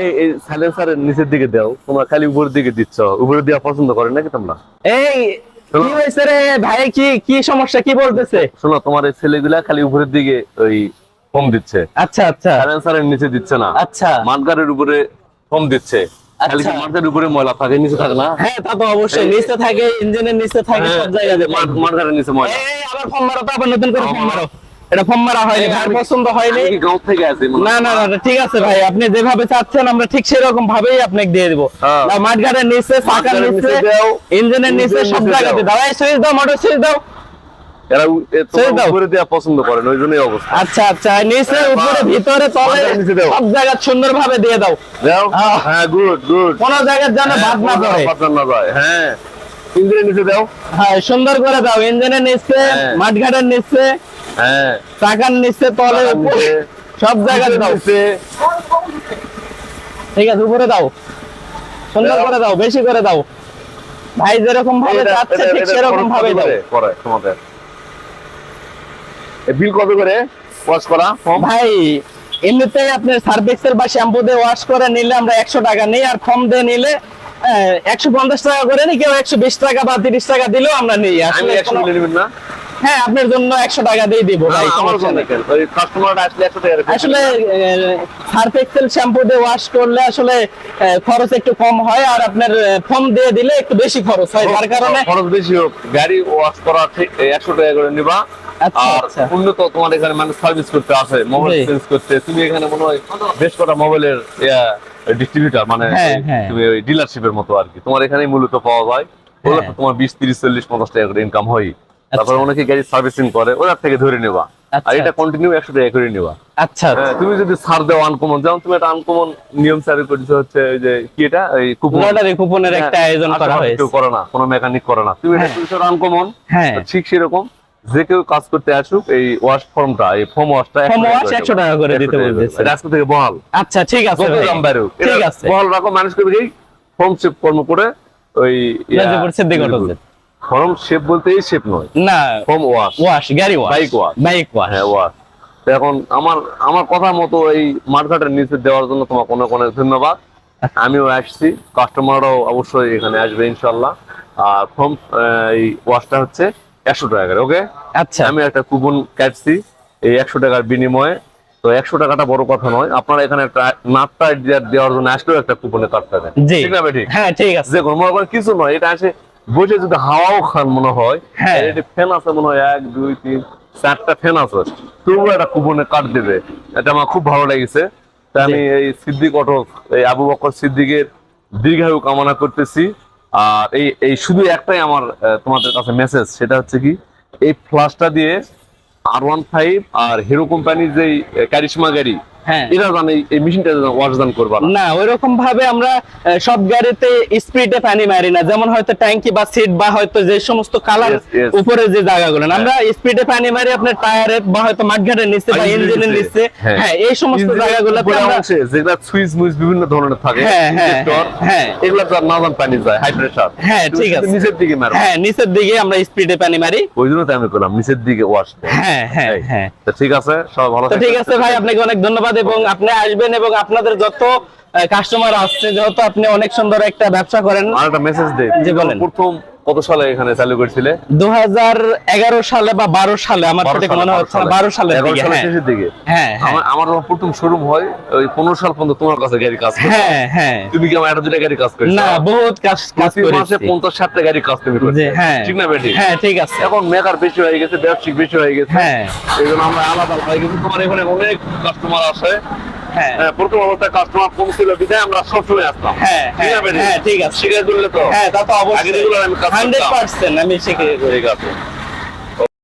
এই এই সাইলেন্সারের নিচের দিকে দাও। তোমরা খালি উপরের দিকে দিচ্ছ। উপরে দেওয়া পছন্দ করে নাকি তোমরা? এই কি হয়েছে রে? ভাই কি কি সমস্যা? কি বলতেছে? শোনো তোমার এই ছেলেগুলা খালি উপরের দিকে ওই ফোম দিচ্ছে। আচ্ছা আচ্ছা। সাইলেন্সারের নিচে দিচ্ছে না। আচ্ছা। উপরে ফোম দিচ্ছে। আচ্ছা। উপরে ময়লা থাকে নিচে থাকে না? হ্যাঁ তা তো অবশ্যই। নিচে থাকে ইঞ্জিনের নিচে থাকে সব জায়গায় মানগারের নিচে ময়লা। আবার ফর্ম মারো তো আবার নতুন করে ফর্ম মারো। এটা ফর্ম মারা হয়নি ভাই পছন্দ হয়নি না না না ঠিক আছে ভাই আপনি যেভাবে চাচ্ছেন আমরা ঠিক সেরকম ভাবেই আপনাকে দিয়ে দিব হ্যাঁ। মাঠঘাটের নিচে চাকার নিচে ইঞ্জিনের নিচে সব জায়গাতে। দাও সুইচ দাও মোটর সুইচ দাও এরা উ- এ তোমার ছেড়ে দাও। উপরে দেওয়া পছন্দ করে ওই জন্যই অবস্থা আচ্ছা আচ্ছা নিচে হ্যাঁ, উপরে ভিতরে তলে মাঠঘাটের নিচে দাও। সব জায়গা সুন্দর দিয়ে দাও দাও হ্যাঁ। গুড গুড কোন জায়গায় যেন বাদ না যায় হ্যাঁ ইঞ্জিনের নিচে দাও হ্যাঁ সুন্দর করে দাও ইঞ্জিনের নিচে। মাঠঘাটের নিচে হ্যাঁ। চাকার নিচে তলে উপরে সব জায়গায় দাও। ঠিক আছে উপরে দাও। সুন্দর করে দাও বেশি করে দাও। ভাই যেরকম ভাবে এটা- ঠিক সেরকম ভাবে দাও। করে? তোমাদের। বিল কত করে? ওয়াশ করা? ভাই সার্ভিক্সেল বা শ্যাম্পু দিয়ে ওয়াশ করে নিলে আমরা একশো টাকা নিই আর ফর্ম দিয়ে নিলে একশো পঞ্চাশ টাকা করে নি কেউ একশো বিশ টাকা বা তিরিশ টাকা দিলেও আমরা নিই। আসলে না? হ্যাঁ আপনার জন্য একশো টাকা দিয়ে দিব ভাই কাস্টমার আসলে শ্যাম্পু দিয়ে ওয়াশ করলে আসলে খরচ একটু কম হয় আর আপনার ফর্ম দিয়ে দিলে একটু বেশি খরচ হয় যার কারণে খরচ বেশি হোক গাড়ি ওয়াশ করা একশো টাকা করে নিবা আচ্ছা, আচ্ছা। উন্নত তোমার এখানে মানে সার্ভিস করতে আসে মোবাইল। করতে তুমি এখানে মনে হয় বেশ কটা মোবাইলের ডিস্ট্রিবিউটার মানে হ্যাঁ, হ্যাঁ। তুমি ওই ডিলারশিপের মতো আর কি তোমার এখানেই মূলত পাওয়া যায় ওগুলো হ্যাঁ। তোমার বিশ তিরিশ চল্লিশ পঞ্চাশ টাকা করে ইনকাম হয় তারপর অনেকে গাড়ি সার্ভিসিং করে ওদের থেকে ধরে আচ্ছা, আর এটা আচ্ছা। কন্টিনিউ একশো টাকা করে নেবা আচ্ছা। আচ্ছা। হ্যাঁ, তুমি যদি ছাড় দাও আনকমন যেমন তুমি একটা আনকমন নিয়ম চালু করেছ হচ্ছে ওই যে কি এটা? এই কুপন লটারি কুপনের একটা আয়োজন করা হয়েছে। কেউ করে না কোনো মেকানিক করে না। তুমি এটা করেছ আনকমন হ্যাঁ। ঠিক সেরকম। যে কেউ কাজ করতে আসুক এই ওয়াশ ফর্মটা এই ফর্ম ওয়াশটা Foam wash 100 টাকা করে দিতে বলতেছে। আজকে থেকে বহাল। আচ্ছা ঠিক আছে ঠিক আছে। বহাল রাখো মানুষ করবে কি ফর্ম শেপ কর্ম করে ওই গাজীপুর সিদ্দিক অটোতে। ফর্ম শেপ বলতে এই শেপ নয়। না ফর্ম ওয়াশ ওয়াশ গাড়ি wash Bike wash। Bike wash হ্যাঁ ওয়াশ এখন আমার আমার কথা মতো এই মার্কেটের নিচে দেওয়ার জন্য তোমাকে অনেক অনেক ধন্যবাদ। আমিও আসছি। কাস্টমাররাও অবশ্যই এখানে আসবে ইনশাল্লাহ আর ফর্ম এই ওয়াশটা হচ্ছে একশো টাকা করে ওকে আচ্ছা। আমি একটা কুপন কাটছি এই একশো টাকার বিনিময়ে। তো একশো টাকাটা বড় কথা নয়। আপনারা এখানে একটা নাটটা দেওয়ার জন্য আসলেও একটা কুপনে কাটতে দেন ঠিক না ঠিক? হ্যাঁ ঠিক আছে। যে কোনো কিছু নয় এটা আসে বসে যদি হাওয়াও খান মনে হয় হ্যাঁ। ফ্যান আছে মনে হয় এক দুই তিন চারটা ফ্যান আছে। তবুও একটা কুপনে কাট দেবে। এটা আমার খুব ভালো লেগেছে। তা আমি এই সিদ্দিক অটো এই আবু বকর সিদ্দিকের দীর্ঘায়ু কামনা করতেছি। আর এই এই শুধু একটাই আমার তোমাদের কাছে মেসেজ সেটা হচ্ছে কি এই ফ্লাশটা দিয়ে আর ওয়ান ফাইভ আর হিরো কোম্পানির যে ক্যারিশমা গাড়ি হ্যাঁ। এই মেশিনটা ওয়াশ করবা না। ওইরকম ভাবে আমরা সব গাড়িতে স্পিডে পানি মারি না। যেমন হয়তো ট্যাঙ্কি বা সিট বা হয়তো যে সমস্ত কালার Yes, yes. উপরে যে জায়গাগুলো আমরা স্পিডে পানি মারি আপনার টায়ারে বা হয়তো মাঠঘাটের নিচে বা ইঞ্জিনের ইঞ্জিনের নিচে। হ্যাঁ। হ্যাঁ এই সমস্ত জায়গাগুলোতে আমরা যেগুলা সুইচ মুইচ বিভিন্ন ধরনের থাকে হ্যাঁ, হ্যাঁ, ইনজেক্টর, হ্যাঁ। এগুলা তো নাজান পানি যায় হাই প্রেসার হ্যাঁ, ঠিক আছে। নিচের দিকে মারো। হ্যাঁ নিচের দিকে আমরা স্পিডে পানি মারি। ওই জন্য তো আমি করলাম নিচের দিকে ওয়াশ হ্যাঁ হ্যাঁ হ্যাঁ। তো ঠিক আছে সব ভালো ঠিক আছে ভাই আপনাকে অনেক ধন্যবাদ। এবং আপনি আসবেন এবং আপনাদের যত কাস্টমার আসছে যেহেতু আপনি অনেক সুন্দর একটা ব্যবসা করেন আর একটা মেসেজ দে যে বলেন। প্রথম কত সালে এখানে চালু করেছিলে? দু সালে বা বারো সালে আমার মনে হচ্ছে বারো সালের হ্যাঁ। শেষের দিকে? হ্যাঁ হ্যাঁ। আমার প্রথম শোরুম হয় ওই পনেরো সাল পর্যন্ত তোমার কাছে গাড়ি কাজ হ্যাঁ হ্যাঁ। তুমি কি আমার একটা দুটা গাড়ি কাজ করছ? না বহুত কাজ কাজ প্রতি মাসে করেছি। পঞ্চাশ ষাটটা গাড়ি কাজ তুমি করছ হ্যাঁ। ঠিক না বেটি? হ্যাঁ ঠিক আছে। এখন মেকার বেশি হয়ে গেছে ব্যবসায়িক বেশি হয়ে গেছে। হ্যাঁ। এই জন্য আমরা আলাদা হয়ে গেছি। তোমার এখানে অনেক কাস্টমার আসে। প্রথম অবস্থায় কাস্টমার কম ছিল বিধায় আমরা সবসময় আসতাম। হ্যাঁ হ্যাঁ? হ্যাঁ ঠিক আছে। শিখে দিলে তো? হ্যাঁ তা তো অবশ্যই। আমি হান্ড্রেড পার্সেন্ট আমি শিখে ঠিক আছে।